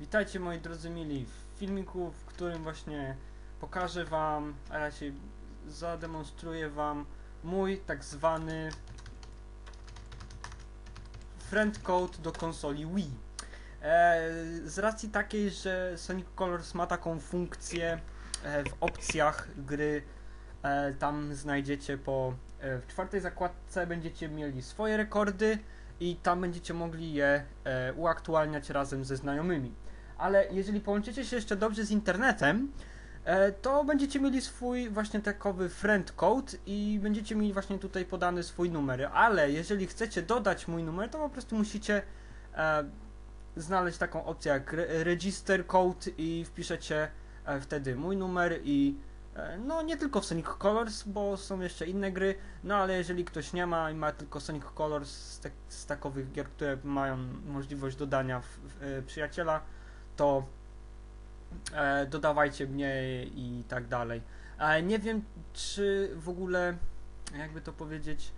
Witajcie moi drodzy mili w filmiku, w którym właśnie pokażę wam, a raczej zademonstruję wam mój tak zwany friend code do konsoli Wii. E, z racji takiej, że Sonic Colors ma taką funkcję e, w opcjach gry, e, tam znajdziecie po e, w czwartej zakładce będziecie mieli swoje rekordy i tam będziecie mogli je e, uaktualniać razem ze znajomymi. Ale jeżeli połączycie się jeszcze dobrze z internetem, e, to będziecie mieli swój właśnie takowy friend code i będziecie mieli właśnie tutaj podany swój numer. Ale jeżeli chcecie dodać mój numer, to po prostu musicie e, znaleźć taką opcję jak re- register code i wpiszecie e, wtedy mój numer i no nie tylko w Sonic Colors, bo są jeszcze inne gry, no ale jeżeli ktoś nie ma i ma tylko Sonic Colors z, tak, z takowych gier, które mają możliwość dodania w, w, przyjaciela, to e, dodawajcie mnie i tak dalej. E, nie wiem, czy w ogóle, jakby to powiedzieć,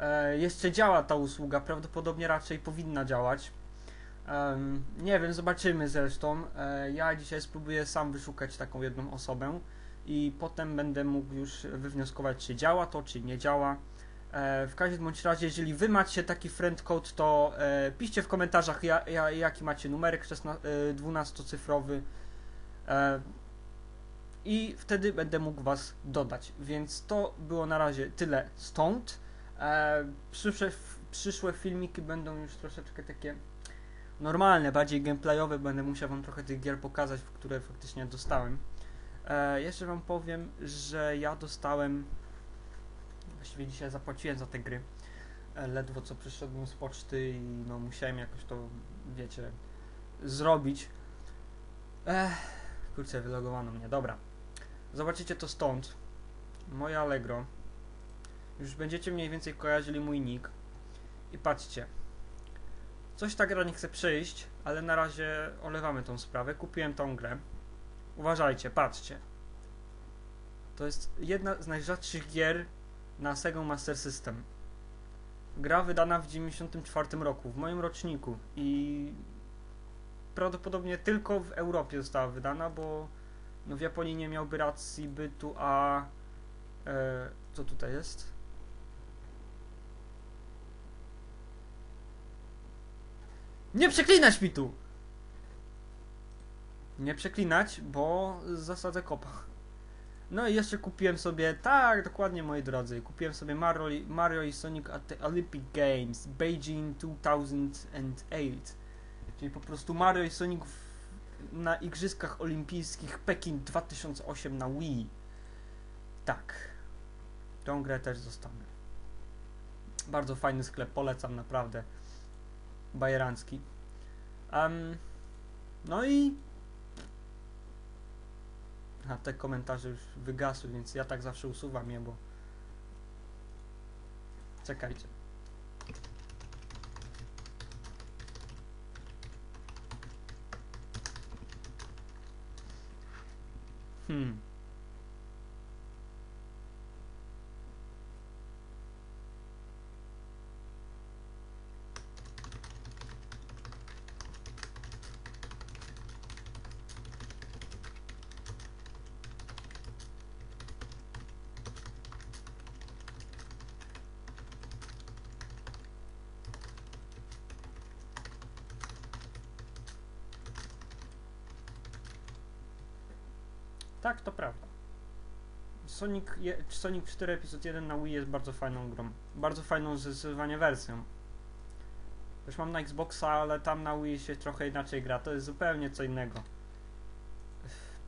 e, jeszcze działa ta usługa. Prawdopodobnie raczej powinna działać. Nie wiem, zobaczymy zresztą. Ja dzisiaj spróbuję sam wyszukać taką jedną osobę i potem będę mógł już wywnioskować, czy działa to, czy nie działa. E, w każdym bądź razie, jeżeli wy macie taki friend code, to e, piszcie w komentarzach, ja, ja, jaki macie numerek 16, e, 12-cyfrowy e, i wtedy będę mógł was dodać. Więc to było na razie tyle stąd. E, przyszłe, przyszłe filmiki będą już troszeczkę takie normalne, bardziej gameplayowe. Będę musiał wam trochę tych gier pokazać, które faktycznie dostałem. E, jeszcze wam powiem, że ja dostałem Właściwie dzisiaj zapłaciłem za te gry. E, Ledwo co przyszedłem z poczty i no musiałem jakoś to, wiecie, zrobić. Ech, kurczę, wylogowano mnie. Dobra. Zobaczycie to stąd. Moje Allegro. Już będziecie mniej więcej kojarzyli mój nick. I patrzcie. Coś ta gra nie chce przyjść, ale na razie olewamy tą sprawę. Kupiłem tą grę. Uważajcie, patrzcie. To jest jedna z najrzadszych gier na Sega Master System. Gra wydana w 1994 roku, w moim roczniku i prawdopodobnie tylko w Europie została wydana, bo no w Japonii nie miałby racji bytu, a e, co tutaj jest? Nie przeklinać mi tu! Nie przeklinać, bo zasadzę kopa. No i jeszcze kupiłem sobie, tak, dokładnie moi drodzy, kupiłem sobie Mario, Mario i Sonic at the Olympic Games Beijing 2008. Czyli po prostu Mario i Sonic na Igrzyskach Olimpijskich Pekin 2008 na Wii. Tak. Tą grę też zostanę. Bardzo fajny sklep, polecam naprawdę. Bajerancki. Um, no i a te komentarze już wygasły, więc ja tak zawsze usuwam je, bo... Czekajcie. Hmm. Tak, to prawda. Sonic, je, Sonic 4 Epizod 1 na Wii jest bardzo fajną grą. Bardzo fajną zdecydowanie wersją. Już mam na Xboxa, ale tam na Wii się trochę inaczej gra. To jest zupełnie co innego.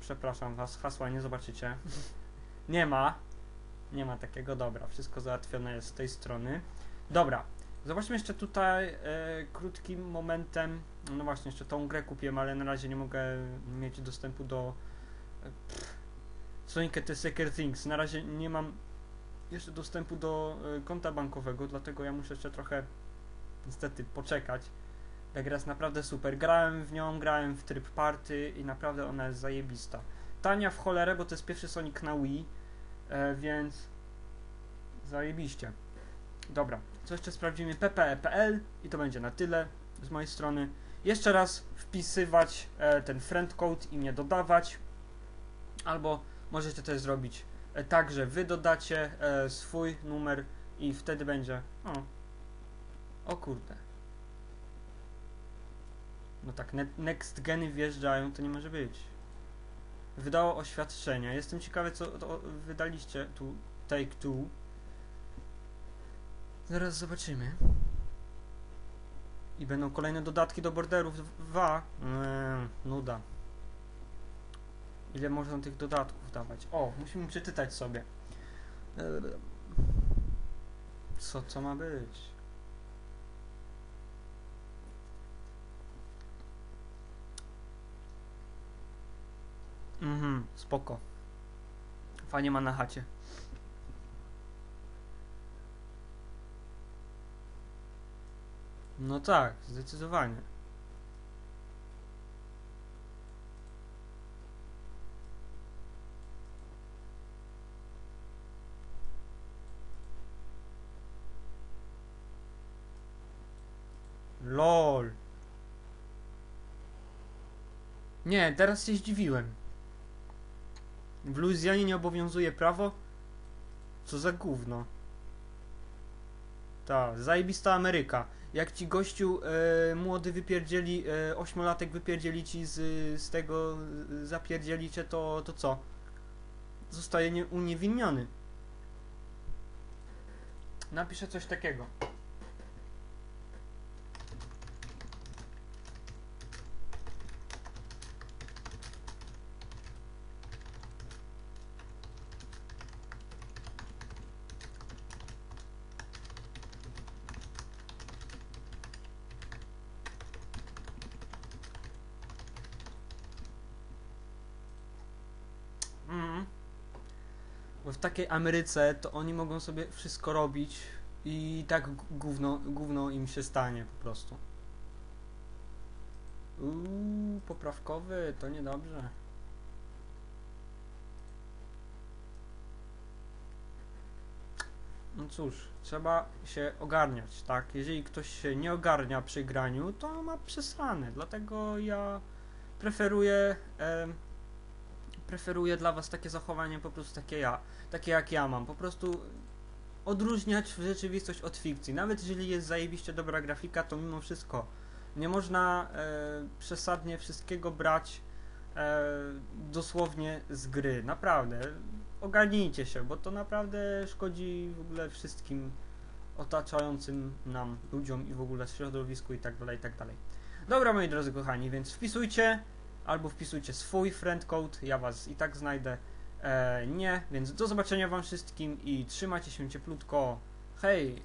Przepraszam was, hasła nie zobaczycie. nie ma. Nie ma takiego, dobra. Wszystko załatwione jest z tej strony. Dobra. Zobaczmy jeszcze tutaj e, krótkim momentem. No właśnie, jeszcze tą grę kupiłem, ale na razie nie mogę mieć dostępu do Pff, Sonic the Secret Things. Na razie nie mam jeszcze dostępu do y, konta bankowego, dlatego ja muszę jeszcze trochę niestety poczekać. Ta gra jest naprawdę super. Grałem w nią, grałem w tryb party i naprawdę ona jest zajebista. Tania w cholerę, bo to jest pierwszy Sonic na Wii, e, więc zajebiście. Dobra, co jeszcze sprawdzimy? ppe.pl i to będzie na tyle z mojej strony. jeszcze raz wpisywać e, ten friend code i mnie dodawać. Albo możecie też zrobić e, tak, że wy dodacie e, swój numer i wtedy będzie. O, o kurde. No tak, ne next geny wjeżdżają, to nie może być. Wydało oświadczenia. Jestem ciekawy, co wydaliście tu Take Two. Zaraz zobaczymy. I będą kolejne dodatki do borderów 2. Eee, nuda. Ile można tych dodatków dawać? O, musimy przeczytać sobie. Eee, Co, co ma być? Mhm, spoko. Fajnie ma na chacie. No tak, zdecydowanie. LOL. Nie, teraz się zdziwiłem. W Luizjanie nie obowiązuje prawo? Co za gówno. Ta, zajebista Ameryka. Jak ci gościu e, młody wypierdzieli, e, ośmiolatek wypierdzieli ci z, z tego, e, zapierdzieli cię, to, to co? Zostaje nie, uniewinniony. Napiszę coś takiego. Bo w takiej Ameryce to oni mogą sobie wszystko robić i tak gówno, gówno im się stanie po prostu. Uuu, poprawkowy, to niedobrze. No cóż, trzeba się ogarniać, tak? Jeżeli ktoś się nie ogarnia przy graniu, to ma przesrane. Dlatego ja preferuję preferuję dla was takie zachowanie po prostu takie ja, takie jak ja mam, po prostu odróżniać rzeczywistość od fikcji. Nawet jeżeli jest zajebiście dobra grafika, to mimo wszystko nie można e, przesadnie wszystkiego brać e, dosłownie z gry. Naprawdę. Ogarnijcie się, bo to naprawdę szkodzi w ogóle wszystkim otaczającym nam ludziom i w ogóle środowisku i tak dalej, i tak dalej. Dobra, moi drodzy kochani, więc wpisujcie albo wpisujcie swój friend code, ja was i tak znajdę. E, nie, więc do zobaczenia wam wszystkim i trzymajcie się cieplutko. Hej!